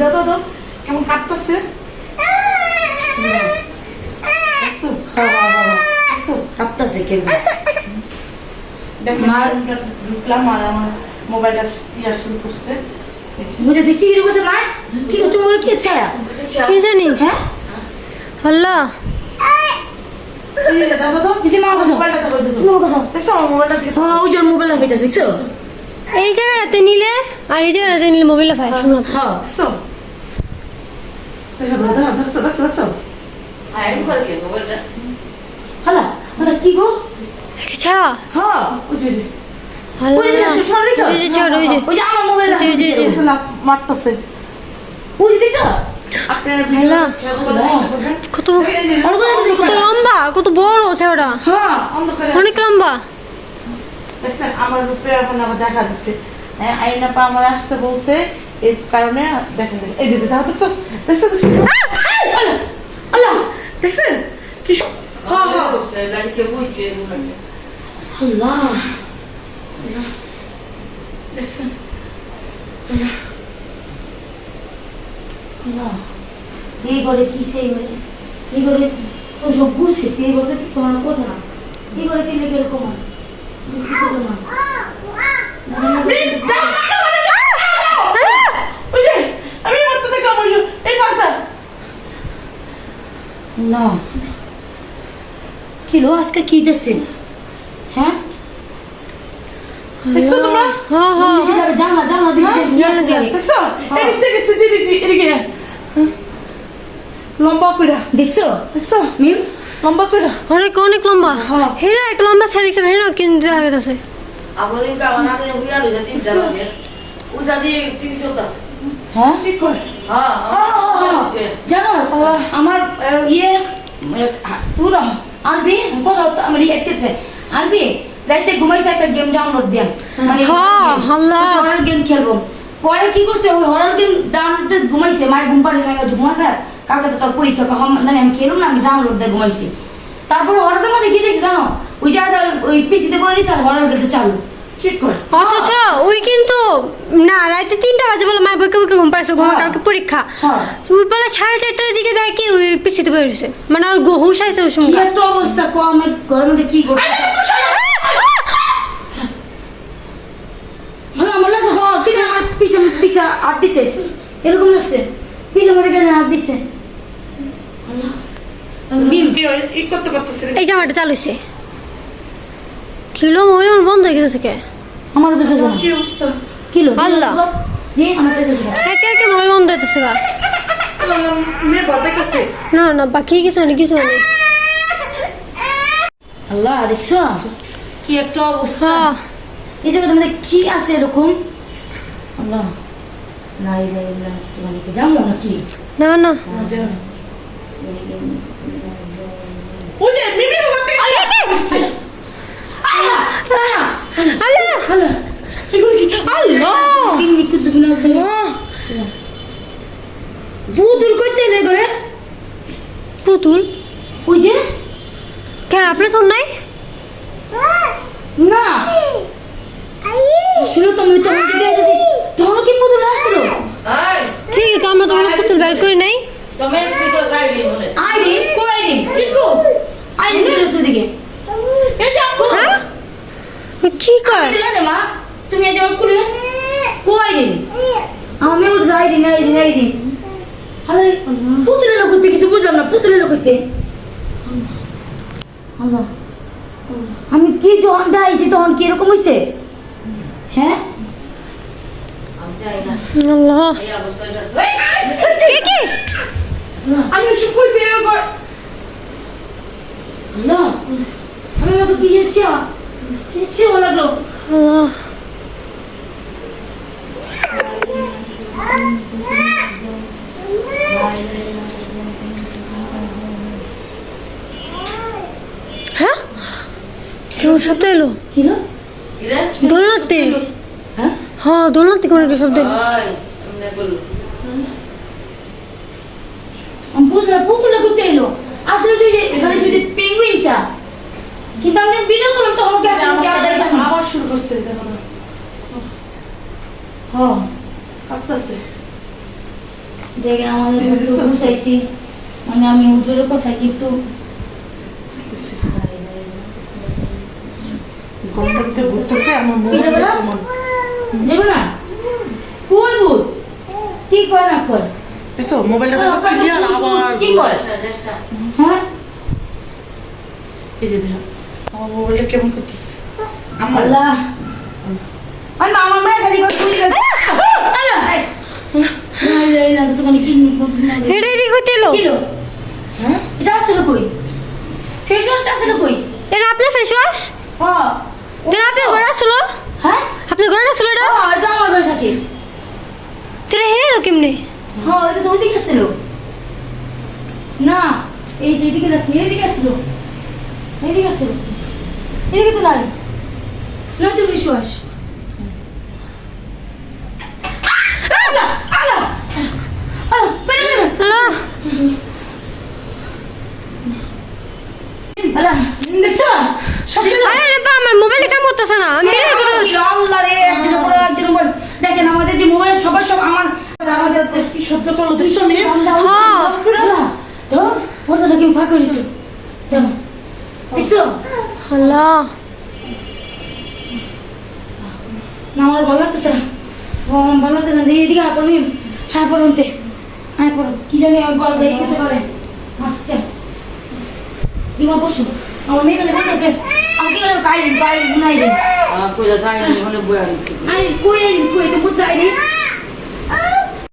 এই যে দাদা তো কেমন? দেখছ? কাঁপতাছে কেন? দেখেন মার- ঢুকলাম আর আমার মোবাইলটা ইয়া শুরু করছে। মুঝে দেখছি কি বসে মা? কি তোমার কি ছায়া? কি জানি হ্যাঁ? আল্লাহ এই তো মোবাইলটা তো মোবাইলটা হ্যাঁ মোবাইল এই জায়গাটাতে নিলে আর এই জায়গাটাতে নিলে মোবাইলে পাই শোনো হ্যাঁ দেখছ দেখো দাদা দেখছ দেখছ দেখছ হালা হালা কি গো? হ্যাঁ ওই যে, ওই যে, আল্লাহ ওই যে দেখছ শোনা দেখছ ওই যে ছাড় ওই যে। ওই যে আমার মোবাইল জি, জি, জি। ওই যে লাফ ওই যে। দেখছ আপনার আল্লাহ। খেয়াল করে দেখবেন। কত কত লম্বা কত বড় ছাওটা হ্যাঁ অনেক লম্বা। দেখছেন আমার রূপে এখন আবার দেখা দিচ্ছে। হ্যাঁ আইনা পা আমার আসতে বলছে এই কারণে দেখেন। এই দিদি দেখো দেখছ দেখছ আল্লাহ আল্লাহ দেখছেন কি হ্যাঁ হ্যাঁ আল্লাহ দেখছেন আল্লাহ করে কি সেই মানে এই করে তো সব বুঝেছি এই বলতে কিছু আমার কথা না এই করে কি লেগে এরকম হয় না ওই যে আমি মাত্র দেখলাম ওই যে, এই পাশটা না। কিলো আজকে কি দিছে হ্যাঁ? দেখছ তোমরা? হ্যাঁ হ্যাঁ। কি দেখছ? এদিক থেকে এদিকে হ্যাঁ। লম্বা করে দেখছ? দেখছ? মিম লম্বা করে অনেক অনেক লম্বা। হ্যাঁ। হেরা এক লম্বা দেখছেন হেরা কিন্তু দেখা গেছে। হ্যাঁ? ঠিক করে জানো আমার ইয়ে পুরো আনবি কথা হতো আমার ইয়ে কেছে আনবি রাইতে ঘুমাইছে একটা গেম ডাউনলোড দিয়া। মানে হ্যাঁ, হরর গেম খেলব। পরে কি করছে ওই হরর গেম ডাউনলোড ঘুমাইছে মাই ঘুম পাড়েছে না ঘুমাছে কালকে তো তোর পরীক্ষা কখন জানি আমি খেলুম না আমি ডাউনলোড দিয়ে ঘুমাইছি। তারপরে হরদের মধ্যে কি দেখছি জানো? ওই জায়গা ওই পিসিতে বলে নিচ্ছে আর হরর গেমটা চালু। অথচ ওই কিন্তু না রাতে তিনটা বাজে বলে মা বকে বকে ঘুম পাড়ছে ঘুমা হ্যাঁ। কালকে পরীক্ষা। হ্যাঁ। ওই বেলা সাড়ে চারটার দিকে কি ওই পিছিতে বেরোছে মানে আর গো- হুশ আইছে ওই সময়। একটা অবস্থা কো ঘরের মধ্যে কি করছে হ্যাঁ। আমার লাগল হ্যাঁ কি জানি আমার পিছে পিছে দিছে। এরকম লাগছে। পিছে মধ্যে কেন দিছে? হয়? এই জামাটা চালুছে আমার বন্ধ হয়ে গেছে কে? আমার দেখে জানো কি অবস্থা? আল্লাহ। আমার একে একে হইতেছে আমার মেয়ে ভয় না না বাকি কিছু নেই কিছু নেই আল্লাহ দেখছ? কি একটা অবস্থা। এই জায়গাটার মধ্যে কি আছে এরকম? আল্লাহ না কি? নাকি না। না ওই যে মিমি বাবা থেকে আল্লাহ আল্লাহ আল্লাহ! আল্লাহ! এগুলো কি আল্লাহ! মা, পুতুল করতে এলে করে পুতুল? ওই যে? কে আপনি শোন নাই? না। শুনো তুমি তো আমাকে দিয়ে কি পুতুল আসলো? ঠিক আছে আমরা তো পুতুল বের করি নাই। কিন্তু আইডিন নিয়ে এসো দিকে এই যে আপু, হ্যাঁ কি কর? জানে মা তুমি এই জল খুলে কো আইডিন আমি বলছি আইডিন আইডিন আইডিন আরে পুতুলের লোক করতে কিছু বুঝলাম না পুতুলের লোক করতে আল্লাহ আমি কি যখন দাইছি তখন কি এরকম হয়েছে হ্যাঁ? আল্লাহ। কে কি? আমি ওসব কইছি, আল্লাহ আমি কি কি যাচ্ছে ও লাগল হ্যাঁ? কেমন শব্দ এলো? দোলনাতে। হ্যাঁ? হ্যাঁ দোলনাতে কোনো একটা শব্দ এলো। করতে এলো? আসলে তুই এখানে শুধু পেঙ্গুইনটা কিন্তু আমি ভিডিও করলাম তখন কি আসলে কি আর দেখলাম দেখো না। হ্যাঁ কাঁপতেছে দেখেন আমাদের তো বুঝাইছি মানে আমি কথা কিন্তু ঘুরতেছে আমার যাবে না? কি কয় না? কয় মোবাইলটা দেখো ক্লিয়ার আবার কি কয়? হ্যাঁ? এই যে দেখো আমার মোবাইলটা কেমন করতেছে? আল্লাহ আমি মামা আমরা একাদি করে তুই মানে এটা এলো কিলো হ্যাঁ এটা আসলে কই ফেস ওয়াশটা আসলে কই এটা আপনার ফেস ওয়াশ হ্যাঁ এটা আপনার ঘরে আসলো হ্যাঁ আপনার ঘরে আসলো এটা হ্যাঁ এটা আমার বাড়ি থাকে এটা হেরে এলো কেমনে হ্যাঁ এটা তো ওইদিকে ছিল না এই যে এদিকে রাখি এদিকে ছিল এদিকে ছিল এদিকে তো নাই নয়তো বিশ্বাস সব আমার মোবাইলে কাম করতেছে না। আমি আল্লাহ রে দেখেন আমাদের যে মোবাইল সবার সব আমার আমাদের কি সহ্য করল দেখছ মেয়ে হ্যাঁ। তো পর্দাটা কি ফাঁকা হয়েছে। দেখো। দেখছ? আল্লাহ। না আমার ভালো লাগতেছে না। ভালো লাগতেছে না। এদিকে হ্যাঁ পড়বি হ্যাঁ পড়তে হ্যাঁ পড়ো কি জানি আমি বল দেখি খেতে পারে। আজকে দিমা বসু। আমার মেয়ে কালে বলতেছে আমাকে গেলে কাই কাই গুনাই দে। কইলা যাই ওখানে বই আরে কই কই? তো বুঝাই রে